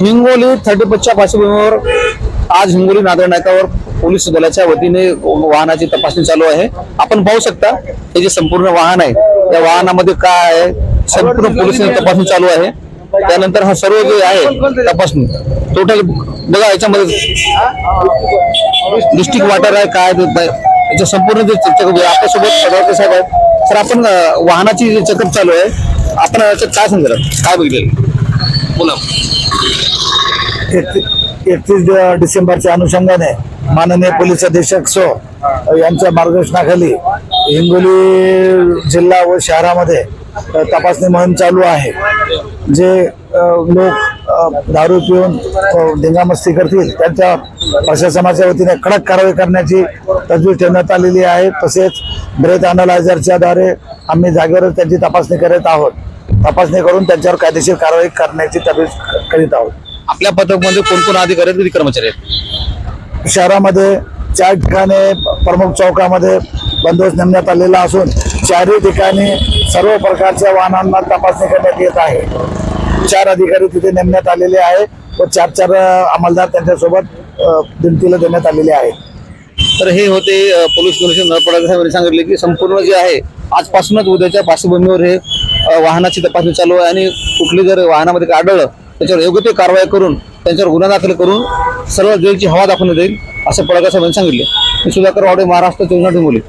Hingoli thirty च्या पार्श्वभूमीवर आज हिंगोली नांदेड नाकावर पोलीस दलाच्या वतीने वाहनाची तपासणी चालू आहे. आपण पाहू शकता हे जे संपूर्ण वाहन आहे त्या वाहनामध्ये काय आहे संपूर्ण पोलिसांनी तपासणी चालू आहे. त्यानंतर हा सर्व जे आहे तपासणी टोटल बघा याच्यामध्ये डिस्ट्रिक्ट वॉटर आहे काय याच्या संपूर्ण जे चर्चा करूया आपल्यासोबत साहेब आहेत. सर आपण वाहनाची जे चेकअप चालू आहे आपण याच्यात काय समजा काय बघितलं? बोला. एकतीस डिसेंबरच्या अनुषंगाने माननीय पोलीस अधीक्षक सो यांच्या मार्गदर्शनाखाली हिंगोली जिल्हा व शहरामध्ये तपासणी मोहीम चालू आहे. जे लोक दारू पिऊन धिंगामस्ती करतील त्यांच्या प्रशासनाच्या वतीने कडक कारवाई करण्याची तजवीज ठेवण्यात आलेली आहे. तसेच ब्रेथ अनालायझरच्या द्वारे आम्ही जागेवरच त्यांची तपासणी करत आहोत. तपासणी करून त्यांच्यावर कायदेशीर कारवाई करण्याची तजवीज करीत आहोत. आपल्या पथकमध्ये कोण कोण अधिकारी आहेत? किती कर्मचारी आहेत? शहरामध्ये चार ठिकाणी प्रमुख चौकामध्ये बंदोबस्त नेमण्यात आलेला असून चारही ठिकाणी सर्व प्रकारच्या वाहनांना तपासणी करण्यात येत आहे. चार अधिकारी तिथे नेमण्यात आलेले आहे. व चार चार अंमलदार त्यांच्यासोबत अ, देण्यात आलेले आहेत तर हे होते पोलीस कमिशनर नरपडा साहेबांनी सांगितले की संपूर्ण जे आहे आजपासूनच उद्याच्या पार्श्वभूमीवर हे वाहनाची तपासणी चालू आहे आणि कुठली जर वाहनामध्ये काय आढळलं त्याच्यावर योग्य ते कारवाई करून त्यांच्यावर गुन्हा दाखल करून सर्व जेलची हवा दाखवण्यात येईल असं पडळकर साहेबांनी सांगितले. मी सुधाकर वाडे महाराष्ट्र चौदा हिंगोली.